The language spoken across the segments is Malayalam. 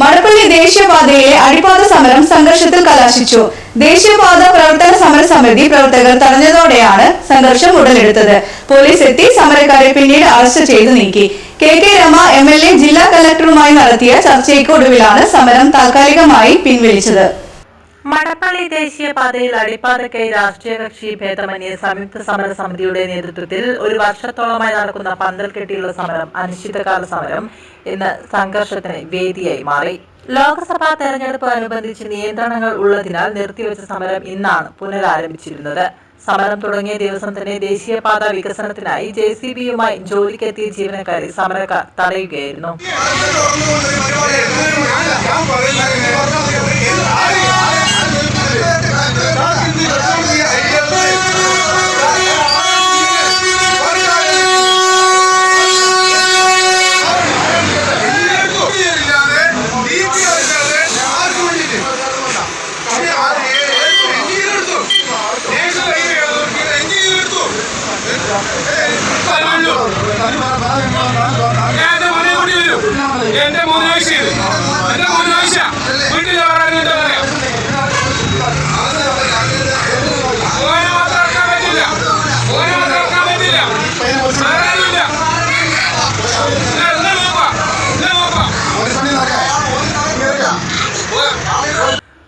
മടപ്പള്ളി ദേശീയപാതയിലെ അടിപ്പാത സമരം സംഘർഷത്തിൽ കലാശിച്ചു. ദേശീയപാത പ്രവർത്തന സമര സമിതി പ്രവർത്തകർ തടഞ്ഞതോടെയാണ് സംഘർഷം ഉടലെടുത്തത്. പോലീസ് എത്തി സമരക്കാരെ പിന്നീട് അറസ്റ്റ് ചെയ്തു നീക്കി. K K Rema M L A ജില്ലാ കലക്ടറുമായി നടത്തിയ ചർച്ചയ്ക്ക് ഒടുവിലാണ് സമരം താൽക്കാലികമായി പിൻവലിച്ചത്. മടപ്പള്ളി ദേശീയപാതയിൽ അടിപ്പാതയ്ക്കായി രാഷ്ട്രീയ കക്ഷി ഭേദമന്യേ സംയുക്ത സമര സമിതിയുടെ നേതൃത്വത്തിൽ ഒരു വർഷത്തോളമായി നടക്കുന്ന പന്തൽ കെട്ടിയുള്ള സമരം അനിശ്ചിതകാല സമരം ഇന്ന് സംഘർഷത്തിന് വേദിയായി മാറി. ലോക്സഭാ തെരഞ്ഞെടുപ്പ് അനുബന്ധിച്ച് നിയന്ത്രണങ്ങൾ ഉള്ളതിനാൽ നിർത്തിവെച്ച സമരം ഇന്നാണ് പുനരാരംഭിച്ചിരുന്നത്. സമരം തുടങ്ങിയ ദിവസം തന്നെ ദേശീയപാത വികസനത്തിനായി ജെ സി ബിയുമായി ജോലിക്കെത്തിയ ജീവനക്കാരെ സമരക്കാർ തടയുകയായിരുന്നു. എന്റെ മൂന്ന് വയസ്സ്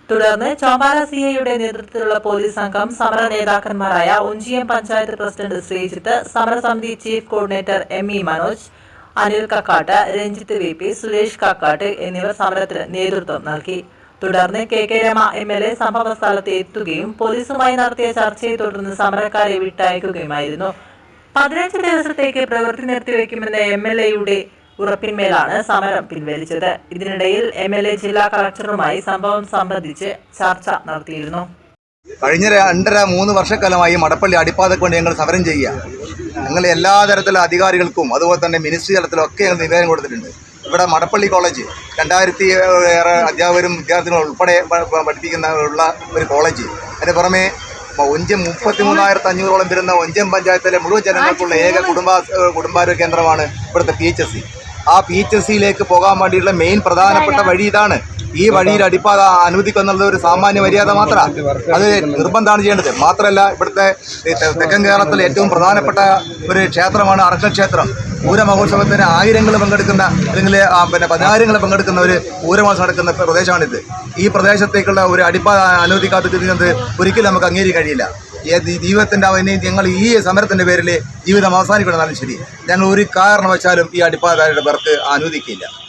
തുടർന്ന് ചോമ്പാല സി ഐയുടെ നേതൃത്വത്തിലുള്ള പോലീസ് സംഘം സമര നേതാക്കന്മാരായ ഒഞ്ചിയം പഞ്ചായത്ത് പ്രസിഡന്റ് ശ്രീജിത്ത് സമരസമിതി chief coordinator M E Manoj Anil Kakkat Ranjith V P Suresh Kakkat എന്നിവർ സമരത്തിന് നേതൃത്വം നൽകി. തുടർന്ന് K K Rema M L A സംഭവ സ്ഥലത്ത് എത്തുകയും പോലീസുമായി നടത്തിയ ചർച്ചയെ തുടർന്ന് സമരക്കാരെ വിട്ടയക്കുകയുമായിരുന്നു. പതിനഞ്ച് ദിവസത്തേക്ക് പ്രവൃത്തി നിർത്തിവെക്കുമെന്ന എം എൽ എയുടെ ഉറപ്പിന്മേലാണ് സമരം പിൻവലിച്ചത്. ഇതിനിടയിൽ എം എൽ എ ജില്ലാ കളക്ടറുമായി സംഭവം സംബന്ധിച്ച് ചർച്ച നടത്തിയിരുന്നു. കഴിഞ്ഞ രണ്ടര മൂന്ന് വർഷക്കാലമായി മടപ്പള്ളി അടിപ്പാതയ്ക്ക് വേണ്ടി ഞങ്ങൾ സമരം ചെയ്യുക. ഞങ്ങൾ എല്ലാ തരത്തിലുള്ള അധികാരികൾക്കും അതുപോലെ തന്നെ മിനിസ്ട്രി തലത്തിലൊക്കെ ഞങ്ങൾ നിവേദനം കൊടുത്തിട്ടുണ്ട്. ഇവിടെ മടപ്പള്ളി കോളേജ് രണ്ടായിരത്തി ഏറെ അധ്യാപകരും വിദ്യാർത്ഥികളും ഉൾപ്പെടെ പഠിപ്പിക്കുന്ന ഉള്ള ഒരു കോളേജ് അതിന് പുറമെ ഒഞ്ചം മുപ്പത്തി മൂന്നായിരത്തി അഞ്ഞൂറോളം വരുന്ന ഒഞ്ചം പഞ്ചായത്തിലെ മുഴുവൻ ജനങ്ങൾക്കുള്ള ഏക കുടുംബ കുടുംബാരോഗ്യ കേന്ദ്രമാണ് ഇവിടുത്തെ പി എച്ച് എസ് സി ആ പി എച്ച് എസ് സിയിലേക്ക് പോകാൻ വേണ്ടിയിട്ടുള്ള മെയിൻ പ്രധാനപ്പെട്ട വഴി ഇതാണ്. ഈ വഴിയിൽ അടിപ്പാത അനുവദിക്കുന്നുള്ളത് ഒരു സാമാന്യ മര്യാദ മാത്രമാണ് അത് നിർബന്ധമാണ് ചെയ്യേണ്ടത്. മാത്രമല്ല ഇവിടുത്തെ തെക്കൻ കേരളത്തിലെ ഏറ്റവും പ്രധാനപ്പെട്ട ഒരു ക്ഷേത്രമാണ് അർക്കക്ഷേത്രം പൂരമഹോത്സവത്തിന് ആയിരങ്ങൾ പങ്കെടുക്കുന്ന അല്ലെങ്കിൽ ആ, പിന്നെ പതിനായിരങ്ങൾ പങ്കെടുക്കുന്ന ഒരു പൂരമഹോത്സവം നടക്കുന്ന പ്രദേശമാണിത്. ഈ പ്രദേശത്തേക്കുള്ള ഒരു അടിപ്പാത അനുവദിക്കാത്ത ഒരിക്കലും നമുക്ക് അംഗീകരിക്കാൻ കഴിയില്ല. ഈ ജീവിതത്തിന്റെ അവനെ ഞങ്ങൾ ഈ സമരത്തിന്റെ പേരിൽ ജീവിതം അവസാനിക്കണമെന്നാലും ശരി. ഞങ്ങൾ ഒരു കാരണവശാലും ഈ അടിപ്പാതാരുടെ പേർക്ക് അനുവദിക്കില്ല.